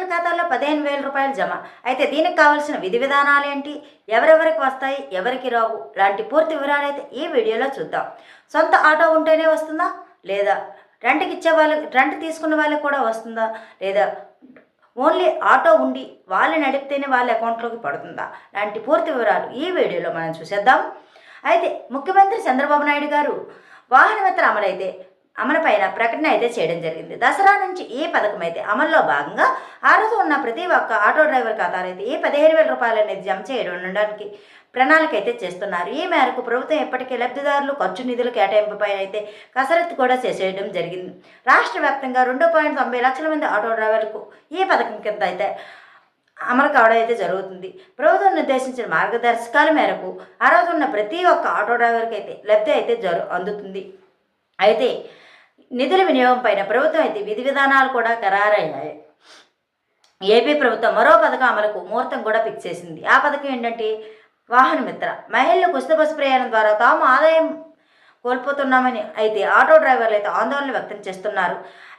డ్రైవర్ల ఖాతాల్లో పదిహేను వేల రూపాయలు జమ. అయితే దీనికి కావాల్సిన విధి విధానాలు ఏంటి? ఎవరెవరికి వస్తాయి? ఎవరికి రావు? లాంటి పూర్తి వివరాలు అయితే ఈ వీడియోలో చూద్దాం. సొంత ఆటో ఉంటేనే వస్తుందా? లేదా రెంట్కి ఇచ్చే వాళ్ళకి రెంట్ తీసుకున్న వాళ్ళకి కూడా వస్తుందా? లేదా ఓన్లీ ఆటో ఉండి వాళ్ళు నడిపితేనే వాళ్ళ అకౌంట్లోకి పడుతుందా? లాంటి పూర్తి వివరాలు ఈ వీడియోలో మనం చూసేద్దాం. అయితే ముఖ్యమంత్రి చంద్రబాబు నాయుడు గారు వాహనమిత్ర అమలైతే అమలుపైన ప్రకటన అయితే చేయడం జరిగింది. దసరా నుంచి ఈ పథకం అయితే అమల్లో భాగంగా ఆ రోజు ఉన్న ప్రతి ఒక్క ఆటో డ్రైవర్ ఖాతాలో అయితే ఈ పదిహేను వేల రూపాయలు అనేది జమ చేయడం ఉండడానికి ప్రణాళిక అయితే చేస్తున్నారు. ఈ మేరకు ప్రభుత్వం ఇప్పటికే లబ్ధిదారులు ఖర్చు నిధుల కేటాయింపుపై అయితే కసరత్తు కూడా చేసేయడం జరిగింది. రాష్ట్ర వ్యాప్తంగా రెండు పాయింట్ తొంభై లక్షల మంది ఆటో డ్రైవర్లకు ఈ పథకం కింద అయితే అమలు కావడం అయితే జరుగుతుంది. ప్రభుత్వం నిర్దేశించిన మార్గదర్శకాల మేరకు ఆ రోజు ఉన్న ప్రతి ఒక్క ఆటో డ్రైవర్కి అయితే లబ్ధి అయితే జరు అందుతుంది. అయితే నిధుల వినియోగం పైన ప్రభుత్వం అయితే విధి విధానాలు కూడా ఖరారయ్యాయి. ఏపీ ప్రభుత్వం మరో పథకం అమలుకు ముహూర్తం కూడా ఫిక్స్ చేసింది. ఆ పథకం ఏంటంటే వాహన మిత్ర. మహిళలు ఉచిత బస్సు ప్రయాణం ద్వారా తాము ఆదాయం కోల్పోతున్నామని అయితే ఆటో డ్రైవర్లు అయితే ఆందోళన వ్యక్తం చేస్తున్నారు.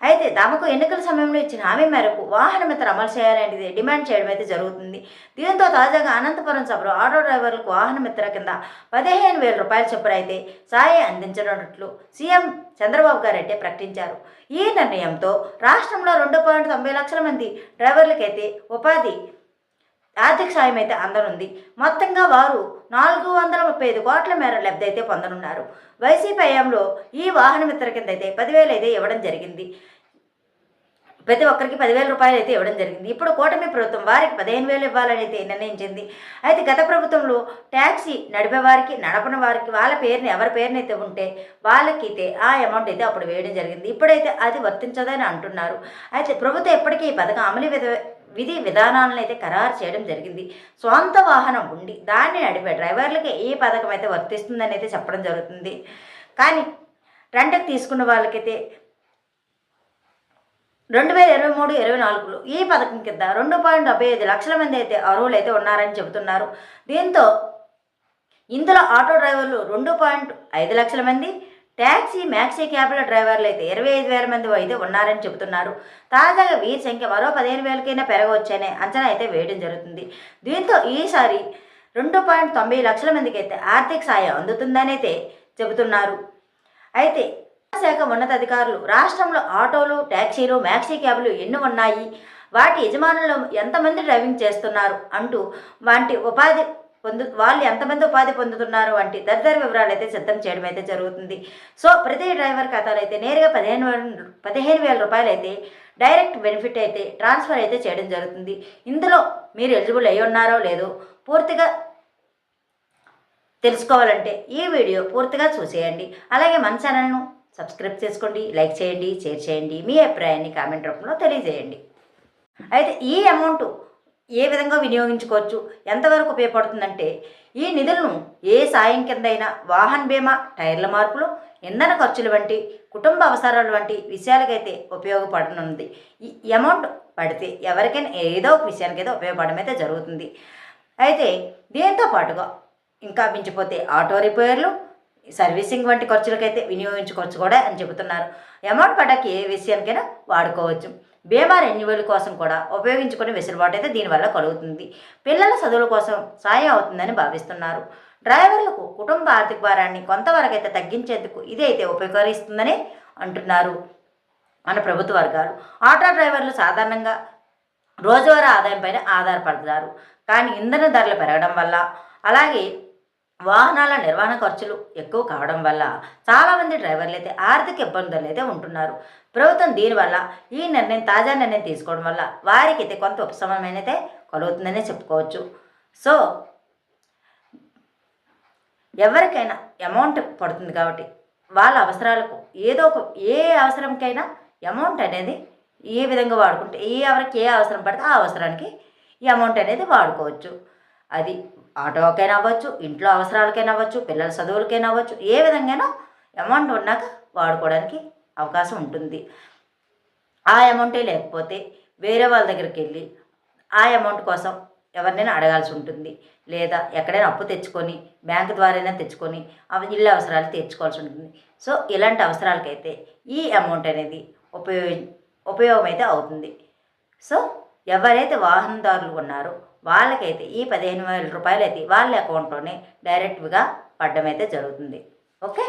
అయితే తమకు ఎన్నికల సమయంలో ఇచ్చిన హామీ మేరకు వాహన మిత్ర అమలు చేయాలనేది డిమాండ్ చేయడం అయితే జరుగుతుంది. దీంతో తాజాగా అనంతపురం సభలో ఆటో డ్రైవర్లకు వాహన మిత్ర కింద పదిహేను వేల రూపాయల చొప్పున అయితే సాయం అందించనున్నట్లు సీఎం చంద్రబాబు గారు అయితే ప్రకటించారు. ఈ నిర్ణయంతో రాష్ట్రంలో రెండు పాయింట్ తొంభై లక్షల మంది డ్రైవర్లకైతే ఉపాధి ఆర్థిక సాయం అయితే అందనుంది. మొత్తంగా వారు నాలుగు వందల ముప్పై ఐదు కోట్ల మేర లబ్ధి అయితే పొందనున్నారు. వైసీపీ హయాంలో ఈ వాహన మిత్ర కింద అయితే పదివేలు అయితే ఇవ్వడం జరిగింది. ప్రతి ఒక్కరికి పదివేల రూపాయలు అయితే ఇవ్వడం జరిగింది. ఇప్పుడు కూటమి ప్రభుత్వం వారికి పదిహేను వేలు ఇవ్వాలని అయితే నిర్ణయించింది. అయితే గత ప్రభుత్వంలో ట్యాక్సీ నడిపే వారికి నడపని వారికి వాళ్ళ పేరుని ఎవరి పేరుని అయితే ఉంటే వాళ్ళకి అయితే ఆ అమౌంట్ అయితే అప్పుడు వేయడం జరిగింది. ఇప్పుడైతే అది వర్తించదని అంటున్నారు. అయితే ప్రభుత్వం ఎప్పటికీ ఈ పథకం అమలు విధ విధి విధానాలను అయితే ఖరారు చేయడం జరిగింది. స్వంత వాహనం ఉండి దాన్ని నడిపే డ్రైవర్లకి ఏ పథకం అయితే వర్తిస్తుందని అయితే చెప్పడం జరుగుతుంది. కానీ రెంట్కి తీసుకున్న వాళ్ళకైతే రెండు వేల ఇరవై మూడు ఇరవై నాలుగులో ఈ పథకం కింద రెండు పాయింట్ డెబ్బై ఐదు లక్షల మంది అయితే అర్హులు అయితే ఉన్నారని చెబుతున్నారు. దీంతో ఇందులో ఆటో డ్రైవర్లు రెండు పాయింట్ ఐదు లక్షల మంది ట్యాక్సీ మ్యాక్సీ క్యాబ్ల డ్రైవర్లు అయితే ఇరవై ఐదు వేల మంది అయితే ఉన్నారని చెబుతున్నారు. తాజాగా వీరి సంఖ్య మరో పదిహేను వేలకైనా పెరగవచ్చనే అంచనా అయితే వేయడం జరుగుతుంది. దీంతో ఈసారి రెండు పాయింట్ తొంభై లక్షల మందికి అయితే ఆర్థిక సాయం అందుతుందని అయితే చెబుతున్నారు. అయితే శాఖ ఉన్నతాధికారులు రాష్ట్రంలో ఆటోలు ట్యాక్సీలు మ్యాక్సీ క్యాబ్లు ఎన్ని ఉన్నాయి. వాటి యజమానులు ఎంతమంది డ్రైవింగ్ చేస్తున్నారు అంటూ వాటి ఉపాధి పొందు వాళ్ళు ఎంతమంది ఉపాధి పొందుతున్నారు వంటి తదితర వివరాలు అయితే సిద్ధం చేయడం అయితే జరుగుతుంది. సో ప్రతి డ్రైవర్ ఖాతాలో అయితే నేరుగా పదిహేను వేల పదిహేను వేల రూపాయలు అయితే డైరెక్ట్ బెనిఫిట్ అయితే ట్రాన్స్ఫర్ అయితే చేయడం జరుగుతుంది. ఇందులో మీరు ఎలిజిబుల్ అయి ఉన్నారో లేదో పూర్తిగా తెలుసుకోవాలంటే ఈ వీడియో పూర్తిగా చూసేయండి. అలాగే మన ఛానల్ను సబ్స్క్రైబ్ చేసుకోండి లైక్ చేయండి షేర్ చేయండి. మీ అభిప్రాయాన్ని కామెంట్ రూపంలో తెలియజేయండి. అయితే ఈ అమౌంట్ ఏ విధంగా వినియోగించుకోవచ్చు? ఎంతవరకు ఉపయోగపడుతుందంటే ఈ నిధులను ఏ సాయం కిందైనా వాహన బీమా టైర్ల మార్పులు ఇంధన ఖర్చులు వంటి కుటుంబ అవసరాలు వంటి విషయాలకైతే ఉపయోగపడనుంది. ఈ అమౌంట్ పడితే ఎవరికైనా ఏదో ఒక విషయానికైతే ఉపయోగపడడం అయితే జరుగుతుంది. అయితే దీంతో పాటుగా ఇంకా మించిపోతే ఆటో రిపేర్లు సర్వీసింగ్ వంటి ఖర్చులకైతే వినియోగించుకోవచ్చు కూడా అని చెబుతున్నారు. అమౌంట్ పడ్డాకి ఏ విషయానికైనా వాడుకోవచ్చు. బీమా రెన్యువల్ కోసం కూడా ఉపయోగించుకునే వెసులుబాటు అయితే దీనివల్ల కలుగుతుంది. పిల్లల చదువుల కోసం సాయం అవుతుందని భావిస్తున్నారు. డ్రైవర్లకు కుటుంబ ఆర్థిక భారాన్ని కొంతవరకు అయితే తగ్గించేందుకు ఇది అయితే ఉపకరిస్తుందని అంటున్నారు మన ప్రభుత్వ వర్గాలు. ఆటో డ్రైవర్లు సాధారణంగా రోజువారీ ఆదాయం పైన ఆధారపడతారు. కానీ ఇంధన ధరలు పెరగడం వల్ల అలాగే వాహనాల నిర్వహణ ఖర్చులు ఎక్కువ కావడం వల్ల చాలామంది డ్రైవర్లు అయితే ఆర్థిక ఇబ్బందులు అయితే ఉంటున్నారు. ప్రభుత్వం దీనివల్ల ఈ నిర్ణయం తాజా నిర్ణయం తీసుకోవడం వల్ల వారికి అయితే కొంత ఉపశమనం అయితే కలుగుతుందనే చెప్పుకోవచ్చు. సో ఎవరికైనా అమౌంట్ పడుతుంది కాబట్టి వాళ్ళ అవసరాలకు ఏదో ఒక ఏ అవసరంకైనా అమౌంట్ అనేది ఏ విధంగా వాడుకుంటే ఏ ఎవరికి ఏ అవసరం పడితే ఆ అవసరానికి ఈ అమౌంట్ అనేది వాడుకోవచ్చు. అది ఆటోకైనా అవ్వచ్చు ఇంట్లో అవసరాలకైనా అవ్వచ్చు పిల్లల చదువులకైనా అవ్వచ్చు ఏ విధంగా అమౌంట్ ఉన్నాక వాడుకోవడానికి అవకాశం ఉంటుంది. ఆ అమౌంటే లేకపోతే వేరే వాళ్ళ దగ్గరికి వెళ్ళి ఆ అమౌంట్ కోసం ఎవరినైనా అడగాల్సి ఉంటుంది. లేదా ఎక్కడైనా అప్పు తెచ్చుకొని బ్యాంక్ ద్వారానే తెచ్చుకొని ఇళ్ళ అవసరాలు తీర్చుకోవాల్సి ఉంటుంది. సో ఇలాంటి అవసరాలకైతే ఈ అమౌంట్ అనేది ఉపయోగ ఉపయోగం అయితే అవుతుంది. సో ఎవరైతే వాహనదారులు ఉన్నారో వాళ్ళకైతే ఈ పదిహేను వేల రూపాయలు అయితే వాళ్ళ అకౌంట్లోనే డైరెక్ట్గా పడడం అయితే జరుగుతుంది. ఓకే?